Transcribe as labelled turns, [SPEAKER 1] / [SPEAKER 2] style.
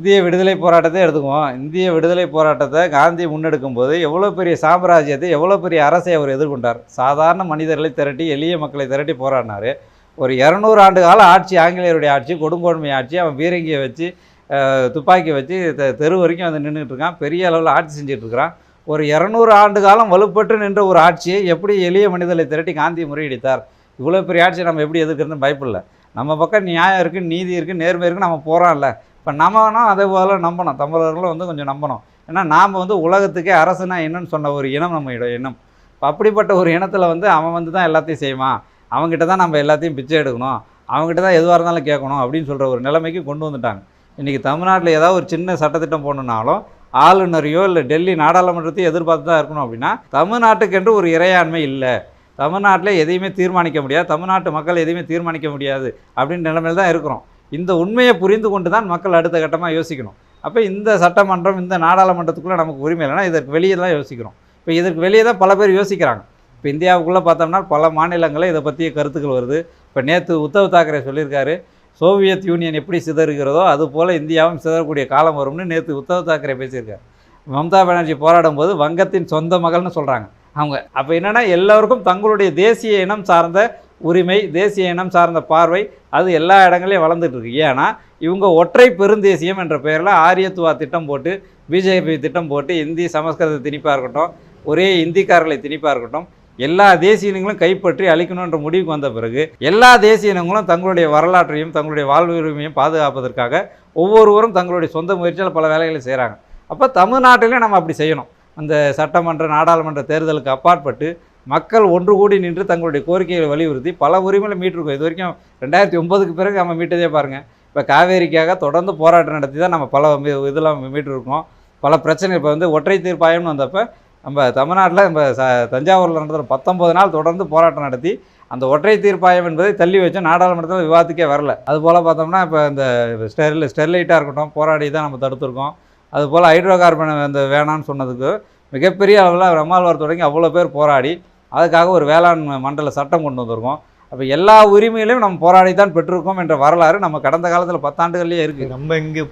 [SPEAKER 1] இந்திய விடுதலை போராட்டத்தை எடுத்துக்குவோம். இந்திய விடுதலை போராட்டத்தை காந்தி முன்னெடுக்கும் போது எவ்வளோ பெரிய சாம்ராஜ்யத்தை எவ்வளோ பெரிய அரசை அவர் எதிர்கொண்டார்? சாதாரண மனிதர்களை திரட்டி எளிய மக்களை திரட்டி போராடினார். ஒரு இரநூறு ஆண்டு கால ஆட்சி ஆங்கிலேயருடைய ஆட்சி கொடுங்கோன்மை ஆட்சி அவன் பீரங்கியை வச்சு துப்பாக்கி வச்சு தெ- தெரு வரைக்கும் வந்து நின்றுட்டு இருக்கான். பெரிய அளவில் ஆட்சி செஞ்சுட்டு இருக்கிறான். ஒரு இரநூறு ஆண்டு காலம் வலுப்பட்டு நின்ற ஒரு ஆட்சியை எப்படி எளிய மனிதர்களை திரட்டி காந்தி முறியடித்தார்? இவ்வளோ பெரிய ஆட்சியை நம்ம எப்படி எதிர்க்கிறதுன்னு பயப்பில்லை நம்ம பக்கம் நியாயம் இருக்குது நீதி இருக்குது நேர்மை இருக்குது நம்ம போகிறோம்ல இப்போ நம்மனா அதே போல நம்பணும். தமிழர்களும் வந்து கொஞ்சம் நம்பணும். ஏன்னா நாம் வந்து உலகத்துக்கே அரசுனா என்னன்னு சொன்ன ஒரு இனம் நம்மளோட இனம். இப்போ அப்படிப்பட்ட ஒரு இனத்தில் வந்து அவன் வந்து தான் எல்லாத்தையும் செய்வான். அவங்ககிட்ட தான் நம்ம எல்லாத்தையும் பிச்சை எடுக்கணும். அவங்ககிட்ட தான் எதுவாக இருந்தாலும் கேட்கணும் அப்படின்னு சொல்கிற ஒரு நிலைமைக்கு கொண்டு வந்துட்டாங்க. இன்றைக்கி தமிழ்நாட்டில் ஏதாவது ஒரு சின்ன சட்டத்திட்டம் போடணுன்னாலும் ஆளுநரையோ இல்லை டெல்லி நாடாளுமன்றத்தையும் எதிர்பார்த்து தான் இருக்கணும் அப்படின்னா தமிழ்நாட்டுக்கென்று ஒரு இறையாண்மை இல்லை. தமிழ்நாட்டில் எதையுமே தீர்மானிக்க முடியாது. தமிழ்நாட்டு மக்கள் எதையுமே தீர்மானிக்க முடியாது. அப்படின்ற நிலைமையில் தான் இருக்கிறோம். இந்த உண்மையை புரிந்து கொண்டு தான் மக்கள் அடுத்த கட்டமாக யோசிக்கணும். அப்போ இந்த சட்டமன்றம் இந்த நாடாளுமன்றத்துக்குள்ளே நமக்கு உரிமை இல்லைன்னா இதற்கு வெளியே தான் யோசிக்கிறோம். இப்போ இதற்கு வெளியே தான் பல பேர் யோசிக்கிறாங்க. இப்போ இந்தியாவுக்குள்ளே பார்த்தோம்னா பல மாநிலங்களில் இதை பற்றிய கருத்துக்கள் வருது. இப்போ நேற்று உத்தவ் தாக்கரே சொல்லியிருக்காரு சோவியத் யூனியன் எப்படி சிதறுகிறதோ அது போல் இந்தியாவும் சிதறக்கூடிய காலம் வரும்னு நேற்று உத்தவ் தாக்கரே பேசியிருக்காரு. மம்தா பானர்ஜி போராடும் போது வங்கத்தின் சொந்த மகள்னு சொல்கிறாங்க அவங்க அப்போ என்னென்னா எல்லோருக்கும் தங்களுடைய தேசிய இனம் சார்ந்த உரிமை தேசிய இனம் சார்ந்த பார்வை அது எல்லா இடங்களையும் வளர்ந்துட்டுருக்கு ஏன்னா இவங்க ஒற்றை பெருந்தேசியம் என்ற பெயரில் ஆரியத்துவா திட்டம் போட்டு பிஜேபி திட்டம் போட்டு இந்தி சமஸ்கிருத திணிப்பாக இருக்கட்டும் ஒரே இந்திக்காரர்களை திணிப்பாக இருக்கட்டும் எல்லா தேசிய இனங்களும் கைப்பற்றி அழிக்கணுன்ற முடிவுக்கு வந்த பிறகு எல்லா தேசிய இனங்களும் தங்களுடைய வரலாற்றையும் தங்களுடைய வாழ்வு உரிமையும் பாதுகாப்பதற்காக ஒவ்வொருவரும் தங்களுடைய சொந்த முயற்சியால் பல வேலைகளை செய்கிறாங்க அப்போ தமிழ்நாட்டிலையும் நம்ம அப்படி செய்யணும். அந்த சட்டமன்ற நாடாளுமன்ற தேர்தலுக்கு அப்பாற்பட்டு மக்கள் ஒன்று கூடி நின்று தங்களுடைய கோரிக்கைகளை வலியுறுத்தி பல உரிமைகளை மீட்டிருக்கோம். இது வரைக்கும் ரெண்டாயிரத்தி ஒம்பதுக்கு பிறகு நம்ம மீட்டதே பாருங்கள் இப்போ காவேரிக்காக தொடர்ந்து போராட்டம் நடத்தி தான் நம்ம பல இதெல்லாம் மீட்டிருக்கோம். பல பிரச்சனை இப்போ வந்து ஒற்றை தீர்ப்பாயம்னு வந்தப்போ நம்ம தமிழ்நாட்டில் நம்ம ச தஞ்சாவூரில் நடந்த பத்தொம்பது நாள் தொடர்ந்து போராட்டம் நடத்தி அந்த ஒற்றை தீர்ப்பாயம் என்பதை தள்ளி வச்சு நாடாளுமன்றத்தில் விவாதத்துக்கே வரல. அதுபோல் பார்த்தோம்னா இப்போ இந்த ஸ்டெர்ல ஸ்டெர்லைட்டாக இருக்கட்டும் போராடி தான் நம்ம தடுத்துருக்கோம். அதுபோல் ஹைட்ரோ கார்பன் அந்த வேணான்னு சொன்னதுக்கு மிகப்பெரிய அளவில் நம்மாழ்வார் தொடங்கி அவ்வளோ பேர் போராடி அதுக்காக ஒரு வேளாண் மண்டல சட்டம் கொண்டு வந்திருக்கோம். அப்போ எல்லா உரிமையிலையும் நம்ம போராடி தான் பெற்றிருக்கோம் என்ற வரலாறு நம்ம கடந்த காலத்தில் பத்தாண்டுகள்லேயே இருக்குது
[SPEAKER 2] நம்ம இங்கே